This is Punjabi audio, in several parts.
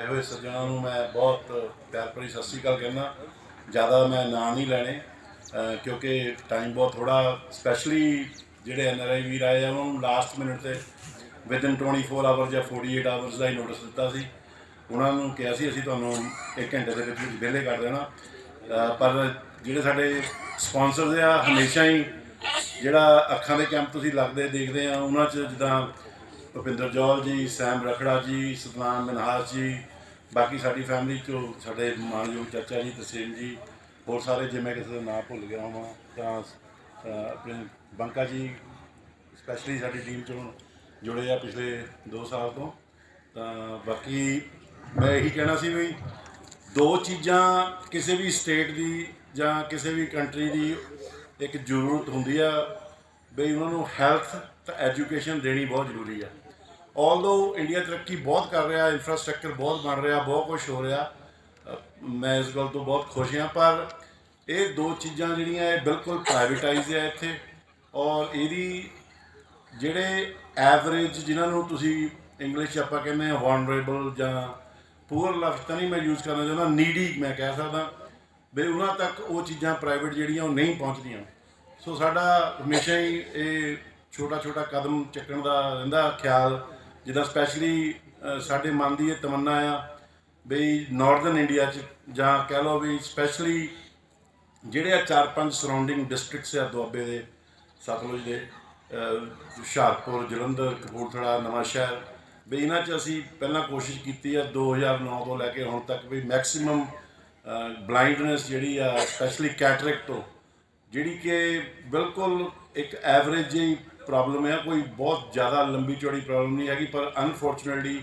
ਆਏ ਹੋਏ ਸੱਜਣਾਂ ਨੂੰ ਮੈਂ ਬਹੁਤ ਪਿਆਰ ਭਰੀ ਸਤਿ ਸ਼੍ਰੀ ਅਕਾਲ ਕਹਿੰਦਾ। ਜ਼ਿਆਦਾ ਮੈਂ ਨਾਂ ਨਹੀਂ ਲੈਣੇ ਕਿਉਂਕਿ ਟਾਈਮ ਬਹੁਤ ਥੋੜਾ ਸਪੈਸ਼ਲੀ ਜਿਹੜੇ ਐਨਆਰਆਈ ਵੀਰ ਆਏ ਆ, ਉਹਨਾਂ ਨੂੰ ਲਾਸਟ ਮਿੰਟ ਤੇ ਵਿਦਨ 24 ਆਵਰ ਜਾਂ 48 ਆਵਰਸ ਦਾ ਹੀ ਨੋਟਿਸ ਦਿੱਤਾ ਸੀ। ਉਹਨਾਂ ਨੂੰ ਕਿਹਾ ਸੀ, ਅਸੀਂ ਤੁਹਾਨੂੰ 1 ਘੰਟੇ ਦੇ ਵਿੱਚ ਵਿੱਚ ਵਿਹਲੇ ਕਰ ਦੇਣਾ। ਪਰ ਜਿਹੜੇ ਸਾਡੇ ਸਪਾਂਸਰਸ ਆ, ਹਮੇਸ਼ਾ ਹੀ ਜਿਹੜਾ ਅੱਖਾਂ ਦੇ ਕੈਂਪ ਤੁਸੀਂ ਲੱਗਦੇ, ਦੇਖਦੇ ਆ, ਉਹਨਾਂ 'ਚ ਜਿੱਦਾਂ ਭੁਪਿੰਦਰ ਜੌਲ ਜੀ, ਸੈਮ ਰਖੜਾ ਜੀ, ਸਤਨਾਮ ਮਨਹਾਸ ਜੀ ਬਾਕੀ ਸਾਡੀ ਫੈਮਿਲੀ ਚੋਂ ਸਾਡੇ ਮਾਨਯੋਗ ਚਾਚਾ ਜੀ ਤਸੀਮ ਜੀ, ਹੋਰ ਸਾਰੇ ਜੇ ਮੈਂ ਕਿਸੇ ਦਾ ਨਾਮ ਭੁੱਲ ਗਿਆ ਹਾਂ ਤਾਂ ਆਪਣੇ ਬੰਕਾ ਜੀ ਸਪੈਸ਼ਲੀ ਸਾਡੀ ਟੀਮ ਚੋਂ ਜੁੜੇ ਆ ਪਿਛਲੇ 2 ਸਾਲ ਤੋਂ। ਤਾਂ ਬਾਕੀ ਮੈਂ ਇਹੀ ਕਹਿਣਾ ਸੀ ਵੀ ਦੋ ਚੀਜ਼ਾਂ ਕਿਸੇ ਵੀ ਸਟੇਟ ਦੀ ਜਾਂ ਕਿਸੇ ਵੀ ਕੰਟਰੀ ਦੀ ਇੱਕ ਜ਼ਰੂਰਤ ਹੁੰਦੀ ਆ, ਬਈ ਉਹਨਾਂ ਨੂੰ ਹੈਲਥ ਤੇ ਐਜੂਕੇਸ਼ਨ ਦੇਣੀ ਬਹੁਤ ਜ਼ਰੂਰੀ ਆ। ਆਲਦੋ ਇੰਡੀਆ ਤਰੱਕੀ ਬਹੁਤ ਕਰ ਰਿਹਾ ਇਨਫਰਾਸਟ੍ਰਕਚਰ ਬਹੁਤ ਬਣ ਰਿਹਾ ਬਹੁਤ ਕੁਝ ਹੋ ਰਿਹਾ ਮੈਂ ਇਸ ਗੱਲ ਤੋਂ ਬਹੁਤ ਖੁਸ਼ ਹਾਂ ਪਰ ਇਹ ਦੋ ਚੀਜ਼ਾਂ ਜਿਹੜੀਆਂ ਇਹ ਬਿਲਕੁਲ ਪ੍ਰਾਈਵੇਟਾਈਜ਼ ਹੈ ਇੱਥੇ ਔਰ ਇਹਦੀ ਜਿਹੜੇ ਐਵਰੇਜ ਜਿਨ੍ਹਾਂ ਨੂੰ ਤੁਸੀਂ ਇੰਗਲਿਸ਼ 'ਚ ਆਪਾਂ ਕਹਿੰਦੇ ਆ ਵਨਰੇਬਲ ਜਾਂ ਪੂਅਰ ਲਫ਼ਜ਼ ਤਾਂ ਨਹੀਂ ਮੈਂ ਯੂਜ਼ ਕਰਨਾ ਚਾਹੁੰਦਾ ਨੀਡੀ ਮੈਂ ਕਹਿ ਸਕਦਾ ਵੀ ਉਹਨਾਂ ਤੱਕ ਉਹ ਚੀਜ਼ਾਂ ਪ੍ਰਾਈਵੇਟ ਜਿਹੜੀਆਂ ਉਹ ਨਹੀਂ ਪਹੁੰਚਦੀਆਂ ਸੋ ਸਾਡਾ ਹਮੇਸ਼ਾ ਹੀ ਇਹ ਛੋਟਾ ਛੋਟਾ ਕਦਮ ਚੱਕਣ ਦਾ ਰਹਿੰਦਾ ਖਿਆਲ ਜਿੱਦਾਂ ਸਪੈਸ਼ਲੀ ਸਾਡੇ ਮਨ ਦੀ ਇਹ ਤਮੰਨਾ ਆ ਵੀ ਨਾਰਥਰਨ ਇੰਡੀਆ 'ਚ ਜਾਂ ਕਹਿ ਲਓ ਵੀ ਸਪੈਸ਼ਲੀ ਜਿਹੜੇ ਆ ਚਾਰ ਪੰਜ ਸਰਾਊਂਡਿੰਗ ਡਿਸਟ੍ਰਿਕਟਸ ਆ ਦੁਆਬੇ ਦੇ, ਸਤਲੁਜ ਦੇ ਹੁਸ਼ਿਆਰਪੁਰ, ਜਲੰਧਰ, ਕਪੂਰਥਲਾ, ਨਵਾਂ ਸ਼ਹਿਰ, ਵੀ ਇਹਨਾਂ 'ਚ ਅਸੀਂ ਪਹਿਲਾਂ ਕੋਸ਼ਿਸ਼ ਕੀਤੀ ਆ 2009 ਤੋਂ ਲੈ ਕੇ ਹੁਣ ਤੱਕ ਵੀ ਮੈਕਸਿਮਮ ਬਲਾਈਂਡਨੈਸ ਜਿਹੜੀ ਆ ਸਪੈਸ਼ਲੀ ਕੈਟਰੈਕਟ ਤੋਂ, ਜਿਹੜੀ ਕਿ ਬਿਲਕੁਲ ਇੱਕ ਐਵਰੇਜ ਜਿਹੀ ਪ੍ਰੋਬਲਮ ਹੈ, ਕੋਈ ਬਹੁਤ ਜ਼ਿਆਦਾ ਲੰਬੀ ਚੌੜੀ ਪ੍ਰੋਬਲਮ ਨਹੀਂ ਹੈਗੀ, ਪਰ ਅਨਫੋਰਚੂਨੇਟਲੀ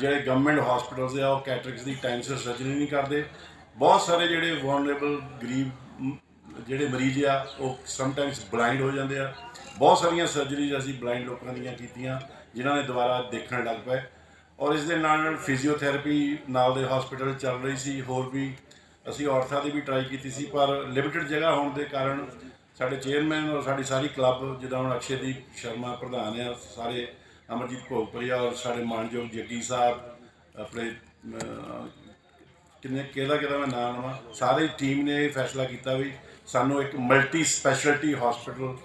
ਜਿਹੜੇ ਗਵਰਨਮੈਂਟ ਹਸਪੀਟਲਸ ਆ, ਉਹ ਕੈਟਰਿਕਸ ਦੀ ਟਾਈਮ ਸਿਰ ਸਰਜਰੀ ਨਹੀਂ ਕਰਦੇ। ਬਹੁਤ ਸਾਰੇ ਜਿਹੜੇ ਵਨਰੇਬਲ ਗਰੀਬ ਜਿਹੜੇ ਮਰੀਜ਼ ਆ, ਉਹ ਸਮਟਾਈਮਸ ਬਲਾਈਂਡ ਹੋ ਜਾਂਦੇ ਆ। ਬਹੁਤ ਸਾਰੀਆਂ ਸਰਜਰੀਜ਼ ਅਸੀਂ ਬਲਾਈਂਡ ਲੋਕਾਂ ਦੀਆਂ ਕੀਤੀਆਂ, ਜਿਨ੍ਹਾਂ ਨੇ ਦੁਬਾਰਾ ਦੇਖਣ ਲੱਗ ਪਏ। ਔਰ ਇਸ ਦੇ ਨਾਲ ਨਾਲ ਫਿਜ਼ੀਓਥੈਰੇਪੀ ਨਾਲ ਦੇ ਹਸਪੀਟਲ ਚੱਲ ਰਹੀ ਸੀ, ਹੋਰ ਵੀ ਅਸੀਂ ਔਰਥਾ ਦੀ ਵੀ ਟਰਾਈ ਕੀਤੀ ਸੀ, ਪਰ ਲਿਮਿਟਿਡ ਜਗ੍ਹਾ ਹੋਣ ਦੇ ਕਾਰਨ ਸਾਡੇ ਚੇਅਰਮੈਨ ਔਰ ਸਾਡੀ ਸਾਰੀ ਕਲੱਬ ਜਿੱਦਾਂ ਹੁਣ ਅਕਸ਼ੇਦੀਪ ਸ਼ਰਮਾ ਪ੍ਰਧਾਨ ਆ, ਸਾਰੇ ਅਮਰਜੀਤ ਭੋਗਪੁਰੀਆ ਔਰ ਸਾਡੇ ਮਾਨਯੋਗ ਜੱਗੀ ਸਾਹਿਬ, ਆਪਣੇ ਕਿੰਨੇ, ਕਿਹਦਾ ਕਿਹਦਾ ਮੈਂ ਨਾਮ ਲਵਾਂ? ਸਾਰੀ ਟੀਮ ਨੇ ਇਹ ਫੈਸਲਾ ਕੀਤਾ ਵੀ ਸਾਨੂੰ ਇੱਕ ਮਲਟੀ ਸਪੈਸ਼ਲਿਟੀ ਹਸਪੀਟਲ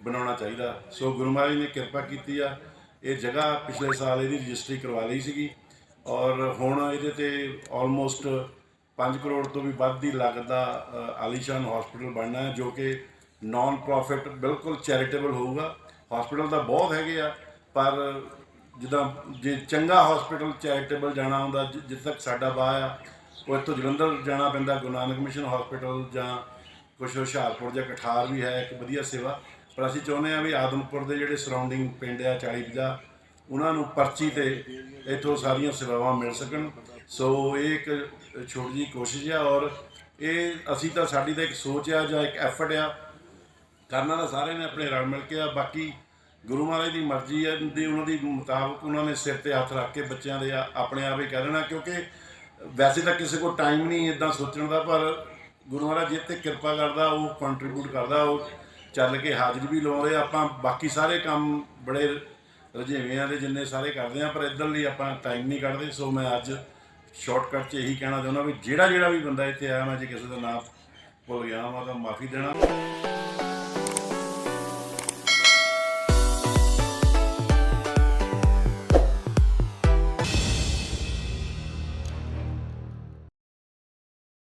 ਬਣਾਉਣਾ ਚਾਹੀਦਾ। ਸੋ ਗੁਰੂ ਮਹਾਰਾਜ ਨੇ ਕਿਰਪਾ ਕੀਤੀ ਆ। ਇਹ ਜਗ੍ਹਾ ਪਿਛਲੇ ਸਾਲ ਇਹਦੀ ਰਜਿਸਟਰੀ ਕਰਵਾ ਲਈ ਸੀਗੀ ਔਰ ਹੁਣ ਇਹਦੇ ਤੇ ਆਲਮੋਸਟ 5 ਕਰੋੜ ਤੋਂ ਵੀ ਵੱਧ ਦੀ ਲਾਗਤ ਦਾ ਆਲੀਸ਼ਾਨ ਹਸਪੀਟਲ ਬਣਨਾ ਹੈ, ਜੋ ਕਿ ਨਾਨ ਪ੍ਰੋਫਿਟ ਬਿਲਕੁਲ ਚੈਰੀਟੇਬਲ ਹੋਊਗਾ। ਹਸਪੀਟਲ ਤਾਂ ਬਹੁਤ ਹੈਗੇ ਆ, ਪਰ ਜਿੱਦਾਂ ਜੇ ਚੰਗਾ ਹਸਪੀਟਲ ਚੈਰੀਟੇਬਲ ਜਾਣਾ ਹੁੰਦਾ, ਜਿ- ਜਿੱਥੇ ਤੱਕ ਸਾਡਾ ਬਾਹ ਆ, ਉਹ ਇੱਥੋਂ ਜਲੰਧਰ ਜਾਣਾ ਪੈਂਦਾ, ਗੁਰੂ ਨਾਨਕ ਮਿਸ਼ਨ ਹਸਪੀਟਲ ਜਾਂ ਕੁਛ ਹੁਸ਼ਿਆਰਪੁਰ ਜਾਂ ਕਠਾਰ ਵੀ ਹੈ, ਇੱਕ ਵਧੀਆ ਸੇਵਾ। ਪਰ ਅਸੀਂ ਚਾਹੁੰਦੇ ਹਾਂ ਵੀ ਆਦਮਪੁਰ ਦੇ ਜਿਹੜੇ ਸਰਾਊਂਡਿੰਗ ਪਿੰਡ ਆ 40 50 ਉਹਨਾਂ ਨੂੰ ਪਰਚੀ ਤੇ ਇੱਥੋਂ ਸਾਰੀਆਂ ਸੇਵਾਵਾਂ ਮਿਲ ਸਕਣ। ਸੋ ਇਹ ਇੱਕ ਛੋਟੀ ਜਿਹੀ ਕੋਸ਼ਿਸ਼ ਆ ਔਰ ਇਹ, ਅਸੀਂ ਤਾਂ ਸਾਡੀ ਤਾਂ ਇੱਕ ਸੋਚ ਆ ਜਾਂ ਇੱਕ ਐਫਰਟ ਆ ਕਰਨਾ ਤਾਂ ਸਾਰਿਆਂ ਨੇ ਆਪਣੇ ਰਲ ਮਿਲ ਕੇ ਆ, ਬਾਕੀ ਗੁਰੂ ਮਹਾਰਾਜ ਦੀ ਮਰਜ਼ੀ ਹੈ ਦੀ ਉਹਨਾਂ ਦੀ ਮੁਤਾਬਕ ਉਹਨਾਂ ਨੇ ਸਿਰ ਤੇ ਹੱਥ ਰੱਖ ਕੇ ਬੱਚਿਆਂ ਦੇ ਆਪਣੇ ਆਪ ਹੀ ਕਹਿ ਦੇਣਾ ਕਿਉਂਕਿ ਵੈਸੇ ਤਾਂ ਕਿਸੇ ਕੋਲ ਟਾਈਮ ਨਹੀਂ ਇਦਾਂ ਸੋਚਣ ਦਾ, ਪਰ ਗੁਰੂ ਮਹਾਰਾਜ ਜਿੱਤੇ ਕਿਰਪਾ ਕਰਦਾ, ਉਹ ਕੰਟਰੀਬਿਊਟ ਕਰਦਾ, ਉਹ ਚੱਲ ਕੇ ਹਾਜ਼ਰੀ ਵੀ ਲਾਉਂਦੇ ਆਪਾਂ ਬਾਕੀ ਸਾਰੇ ਕੰਮ ਬੜੇ ਰੁਝੇਵਿਆਂ ਦੇ ਜਿੰਨੇ ਸਾਰੇ ਕਰਦੇ ਆ, ਪਰ ਇੱਧਰ ਲਈ ਆਪਾਂ ਟਾਈਮ ਨਹੀਂ ਕੱਢਦੇ, ਸੋ ਮੈਂ ਅੱਜ ਸ਼ਾਰਟਕਟ 'ਚ ਇਹੀ ਕਹਿਣਾ ਚਾਹੁੰਦਾ ਵੀ ਜਿਹੜਾ ਜਿਹੜਾ ਵੀ ਬੰਦਾ ਇੱਥੇ ਆਇਆ, ਮੈਂ ਜੇ ਕਿਸੇ ਦਾ ਨਾਮ ਭੁੱਲ ਗਿਆ ਹਾਂ ਤਾਂ ਮਾਫੀ ਦੇਣਾ।